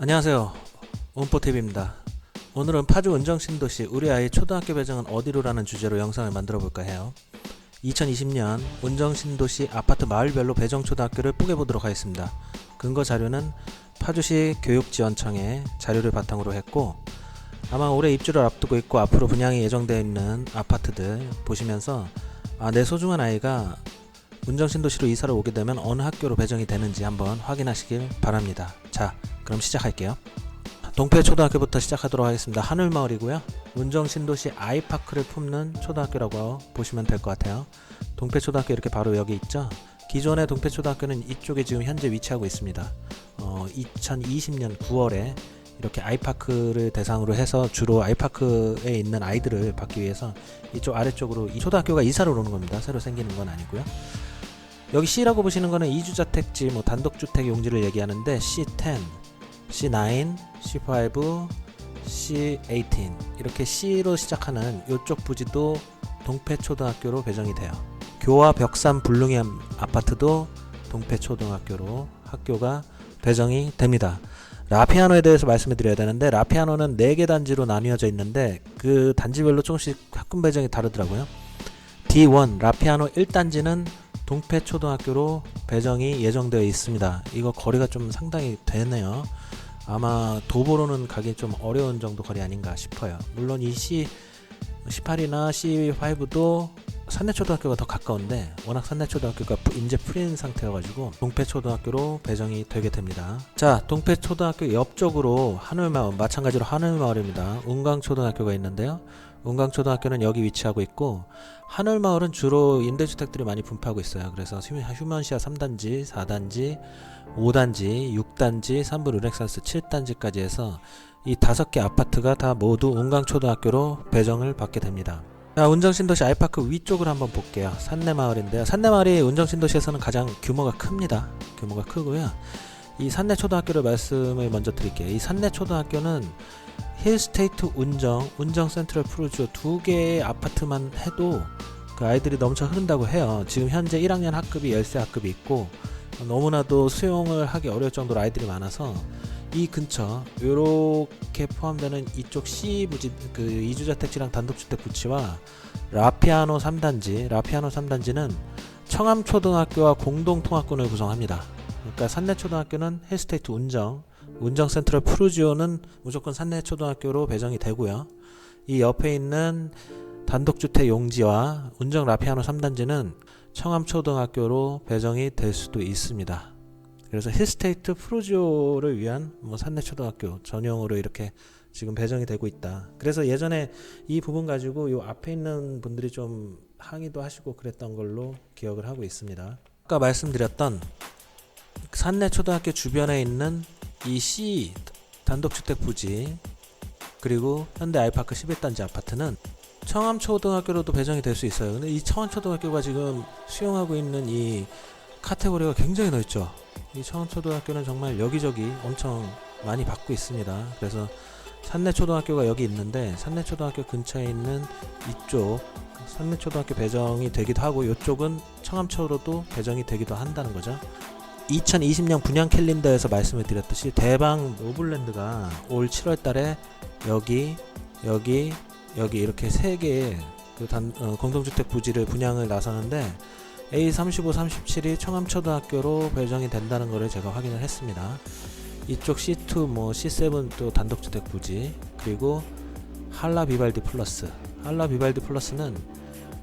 안녕하세요. 온포TV입니다. 오늘은 파주 은정 신도시 우리 아이 초등학교 배정은 어디로라는 주제로 영상을 만들어 볼까 해요. 2020년 은정 신도시 아파트 마을별로 배정 초등학교를 뽀개 보도록 하겠습니다. 근거 자료는 파주시 교육지원청의 자료를 바탕으로 했고 아마 올해 입주를 앞두고 있고 앞으로 분양이 예정되어 있는 아파트들 보시면서 아, 내 소중한 아이가 운정신도시로 이사를 오게 되면 어느 학교로 배정이 되는지 한번 확인하시길 바랍니다. 자, 그럼 시작할게요. 동패 초등학교부터 시작하도록 하겠습니다. 하늘마을이고요. 운정신도시 아이파크를 품는 초등학교라고 보시면 될 것 같아요. 동패 초등학교 이렇게 바로 여기 있죠. 기존의 동패 초등학교는 이쪽에 지금 현재 위치하고 있습니다. 어, 2020년 9월에 이렇게 아이파크를 대상으로 해서 주로 아이파크에 있는 아이들을 받기 위해서 이쪽 아래쪽으로 이 초등학교가 이사를 오는 겁니다. 새로 생기는 건 아니고요. 여기 C라고 보시는 거는 이주자택지 뭐 단독주택 용지를 얘기하는데 C10, C9, C5, C18 이렇게 C로 시작하는 이쪽 부지도 동패초등학교로 배정이 돼요. 교와 벽산 불릉현 아파트도 동패초등학교로 학교가 배정이 됩니다. 라피아노에 대해서 말씀을 드려야 되는데 라피아노는 4개 단지로 나뉘어져 있는데 그 단지별로 조금씩 학군 배정이 다르더라고요. D1 라피아노 1단지는 동패초등학교로 배정이 예정되어 있습니다. 이거 거리가 좀 상당히 되네요. 아마 도보로는 가기 좀 어려운 정도 거리 아닌가 싶어요. 물론 이 C 18이나 C5도 산내초등학교가 더 가까운데 워낙 산내초등학교가 이제 풀린 상태여가지고 동패초등학교로 배정이 되게 됩니다. 자, 동패초등학교 옆쪽으로 하늘마을 마찬가지로 하늘마을입니다. 운강초등학교가 있는데요. 운강초등학교는 여기 위치하고 있고 하늘마을은 주로 임대주택들이 많이 분포하고 있어요. 그래서 휴- 휴먼시아 3단지, 4단지, 5단지, 6단지, 3부 르넥산스 7단지까지 해서 이 다섯 개 아파트가 다 모두 운강초등학교로 배정을 받게 됩니다. 자, 운정신도시 아이파크 위쪽을 한번 볼게요. 산내마을인데요. 산내마을이 운정신도시에서는 가장 규모가 큽니다. 규모가 크고요. 이 산내초등학교를 말씀을 먼저 드릴게요. 이 산내초등학교는 힐스테이트 운정, 운정 센트럴 프루지오 두 개의 아파트만 해도 그 아이들이 넘쳐 흐른다고 해요. 지금 현재 1학년 학급이 13 학급이 있고 너무나도 수용을 하기 어려울 정도로 아이들이 많아서 이 근처 요렇게 포함되는 이쪽 C 부지 그 이주자택지랑 단독주택 부지와 라피아노 3단지 라피아노 3단지는 청암초등학교와 공동통합군을 구성합니다. 그러니까 산내초등학교는 헬스테이트 운정 운정 센트럴 프루지오는 무조건 산내초등학교로 배정이 되고요. 이 옆에 있는 단독주택 용지와 운정 라피아노 3단지는 청암초등학교로 배정이 될 수도 있습니다. 그래서 힐스테이트 프루지오를 위한 뭐 산내초등학교 전용으로 이렇게 지금 배정이 되고 있다. 그래서 예전에 이 부분 가지고 요 앞에 있는 분들이 좀 항의도 하시고 그랬던 걸로 기억을 하고 있습니다. 아까 말씀드렸던 산내초등학교 주변에 있는 이 C 단독주택 부지 그리고 현대 아이파크 11단지 아파트는 청암초등학교로도 배정이 될 수 있어요. 근데 이 청암초등학교가 지금 수용하고 있는 이 카테고리가 굉장히 넓죠. 이 청암초등학교는 정말 여기저기 엄청 많이 받고 있습니다. 그래서 산내초등학교가 여기 있는데 산내초등학교 근처에 있는 이쪽 산내초등학교 배정이 되기도 하고 이쪽은 청암초로도 배정이 되기도 한다는 거죠. 2020년 분양 캘린더에서 말씀을 드렸듯이 대방 노블랜드가 올 7월 달에 여기 여기 여기 이렇게 세 개의 그 단, 어, 공동주택 부지를 분양을 나서는데 A35, 37이 청암초등학교로 배정이 된다는 것을 제가 확인을 했습니다. 이쪽 C2, 뭐 C7 또 단독주택 부지 그리고 한라 비발디 플러스 한라 비발디 플러스는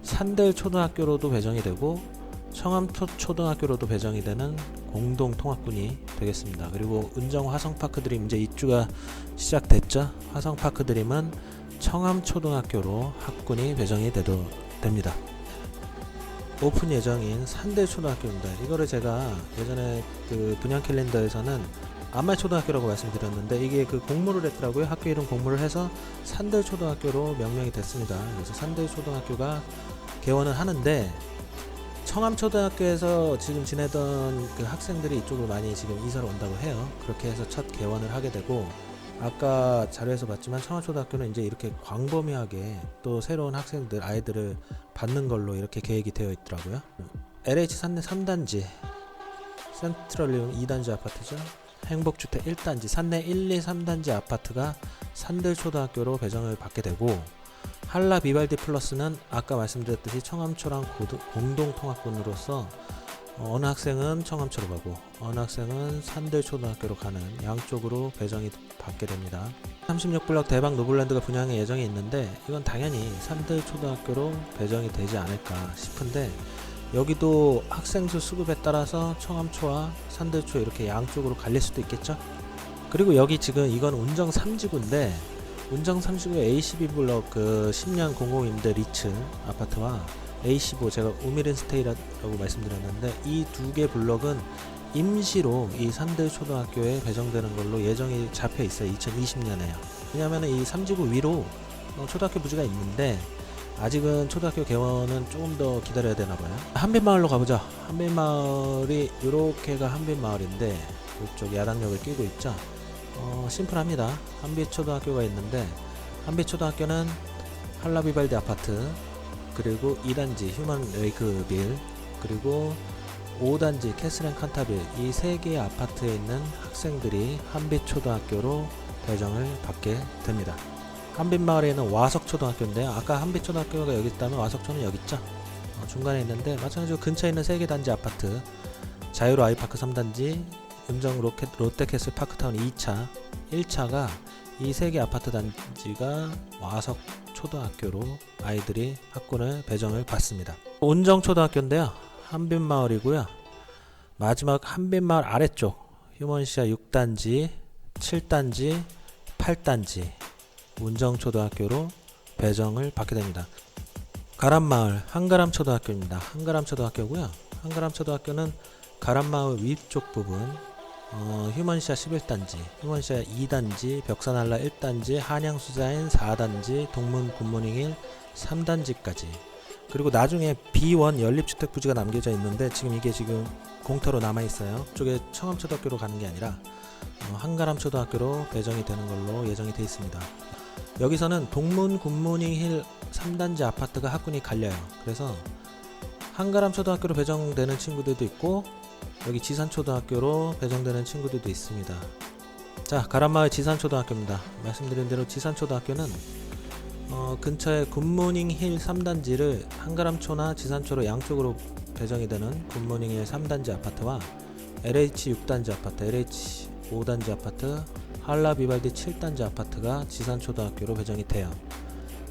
산들 초등학교로도 배정이 되고 청암초 초등학교로도 배정이 되는 공동 통합군이 되겠습니다. 그리고 은정 화성파크 드림 이제 입주가 시작됐죠. 화성파크 드림은 청암초등학교로 학군이 배정이 되도 됩니다. 오픈 예정인 산대초등학교입니다. 이거를 제가 예전에 그 분양 캘린더에서는 안말초등학교라고 말씀드렸는데 이게 그 공모를 했더라고요. 학교 이름 공모를 해서 산대초등학교로 명명이 됐습니다. 그래서 산대초등학교가 개원을 하는데 청암초등학교에서 지금 지내던 그 학생들이 이쪽으로 많이 지금 이사를 온다고 해요. 그렇게 해서 첫 개원을 하게 되고 아까 자료에서 봤지만 청암초등학교는 이제 이렇게 광범위하게 또 새로운 학생들 아이들을 받는 걸로 이렇게 계획이 되어 있더라고요. LH 산내 3단지 센트럴리움 2단지 아파트죠. 행복주택 1단지 산내 1, 2, 3단지 아파트가 산들초등학교로 배정을 받게 되고 한라 비발디 플러스는 아까 말씀드렸듯이 청암초랑 공동통학군으로서 어, 어느 학생은 청암초로 가고 어느 학생은 산들초등학교로 가는 양쪽으로 배정이 받게 됩니다. 36블럭 대박 노블랜드가 분양의 예정이 있는데 이건 당연히 산들초등학교로 배정이 되지 않을까 싶은데 여기도 학생 수 수급에 따라서 청암초와 산들초 이렇게 양쪽으로 갈릴 수도 있겠죠. 그리고 여기 지금 이건 운정 3지구인데 운정 3지구 A12 블럭 그 10년 공공임대 리츠 아파트와 A15 제가 우미린 스테이라고 말씀드렸는데 이 두 개 블럭은 임시로 이 산들 초등학교에 배정되는 걸로 예정이 잡혀 있어요. 2020년에요. 왜냐하면 이 3지구 위로 어, 초등학교 부지가 있는데 아직은 초등학교 개원은 조금 더 기다려야 되나 봐요. 한빛마을로 가보자. 한빛마을이 요렇게가 한빛마을인데 이쪽 야당역을 끼고 있죠. 어, 심플합니다. 한빛초등학교가 있는데 한빛초등학교는 한라비발디 아파트 그리고 2단지 휴먼 레이크빌 그리고 5단지 캐슬앤 칸타빌 이 세 개의 아파트에 있는 학생들이 한빛초등학교로 배정을 받게 됩니다. 한빛마을에는 와석초등학교인데요. 아까 한빛초등학교가 여기 있다면 와석초는 여기 있죠. 어, 중간에 있는데 마찬가지로 근처에 있는 세 개 단지 아파트 자유로 아이파크 3단지 은정 로켓, 롯데캐슬 파크타운 2차 1차가 이 세 개 아파트 단지가 와석 초등학교로 아이들이 학군을 배정을 받습니다. 운정 초등학교인데요. 한빛마을이고요. 마지막 한빛마을 아래쪽 휴먼시아 6단지, 7단지, 8단지 운정 초등학교로 배정을 받게 됩니다. 가람마을 한가람 초등학교입니다. 한가람 초등학교고요. 한가람 초등학교는 가람마을 위쪽 부분 어, 휴먼시아 11단지, 휴먼시아 2단지, 벽산한라 1단지, 한양수자인 4단지, 동문 굿모닝 1 3단지까지 그리고 나중에 B1 연립주택 부지가 남겨져 있는데 지금 이게 지금 공터로 남아 있어요. 쪽에 청암초등학교로 가는 게 아니라 어, 한가람초등학교로 배정이 되는 걸로 예정이 되어 있습니다. 여기서는 동문 굿모닝 힐 3단지 아파트가 학군이 갈려요. 그래서 한가람초등학교로 배정되는 친구들도 있고 여기 지산초등학교로 배정되는 친구들도 있습니다. 자, 가람마을 지산초등학교입니다. 말씀드린 대로 지산초등학교는 어, 근처에 굿모닝 힐 3단지를 한가람초나 지산초로 양쪽으로 배정이 되는 굿모닝 힐 3단지 아파트와 LH 6단지 아파트, LH 5단지 아파트, 한라 비발디 7단지 아파트가 지산초등학교로 배정이 돼요.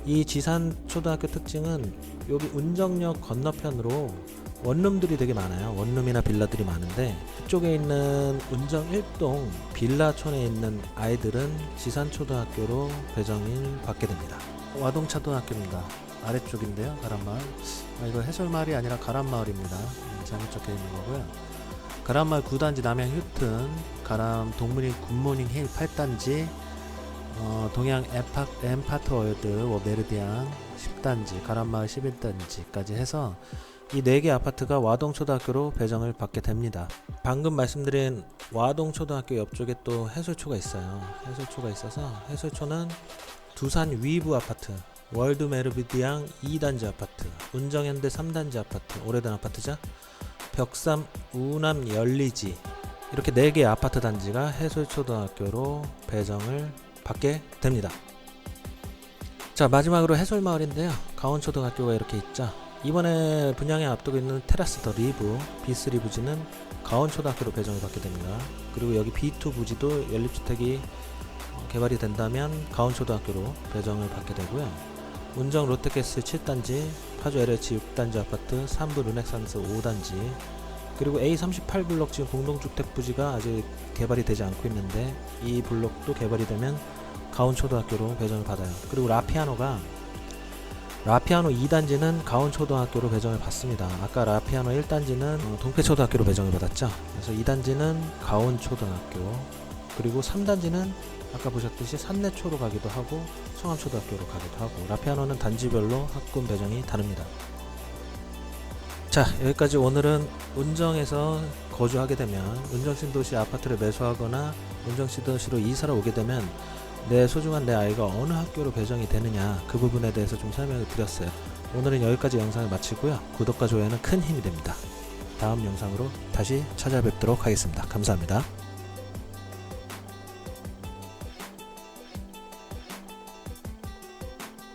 이 지산초등학교 특징은 여기 운정역 건너편으로 원룸들이 되게 많아요. 원룸이나 빌라들이 많은데 이쪽에 있는 운정 1동 빌라촌에 있는 아이들은 지산초등학교로 배정을 받게 됩니다. 와동차등학교입니다. 아래쪽인데요. 가람마을. 아, 이거 해설마을이 아니라 가람마을입니다. 음, 잘못 적혀 있는 거고요. 가람마을 9단지 남양 휴튼, 가람 동문인 굿모닝 힐 8단지, 어, 동양 엠파, 엠파트 월드 워 메르디안 10단지, 가람마을 11단지까지 해서 이네개 아파트가 와동초등학교로 배정을 받게 됩니다. 방금 말씀드린 와동초등학교 옆쪽에 또 해설초가 있어요. 해설초가 있어서 해설초는 두산 위브 아파트, 월드 메르비디앙 2단지 아파트, 운정현대 3단지 아파트, 오래된 아파트죠. 벽삼 우남 열리지 이렇게 네 개의 아파트 단지가 해설초등학교로 배정을 받게 됩니다. 자 마지막으로 해설마을인데요. 가온초등학교가 이렇게 있죠. 이번에 분양에 앞두고 있는 테라스 더 리브 B3 부지는 가온초등학교로 배정을 받게 됩니다. 그리고 여기 B2 부지도 연립주택이 어, 개발이 된다면 가온초등학교로 배정을 받게 되고요. 운정 롯데캐슬 7단지, 파주 LH 6단지 아파트, 3부 르넥산스 5단지, 그리고 A38 블록 지금 공동주택 부지가 아직 개발이 되지 않고 있는데 이 블록도 개발이 되면 가온초등학교로 배정을 받아요. 그리고 라피아노가 라피아노 2단지는 가온초등학교로 배정을 받습니다. 아까 라피아노 1단지는 어, 동패초등학교로 배정을 받았죠. 그래서 2단지는 가온초등학교, 그리고 3단지는 아까 보셨듯이 산내초로 가기도 하고 청암초등학교로 가기도 하고 라피아노는 단지별로 학군 배정이 다릅니다. 자 여기까지 오늘은 운정에서 거주하게 되면 운정신도시 아파트를 매수하거나 운정신도시로 이사를 오게 되면 내 소중한 내 아이가 어느 학교로 배정이 되느냐 그 부분에 대해서 좀 설명을 드렸어요. 오늘은 여기까지 영상을 마치고요. 구독과 좋아요는 큰 힘이 됩니다. 다음 영상으로 다시 찾아뵙도록 하겠습니다. 감사합니다.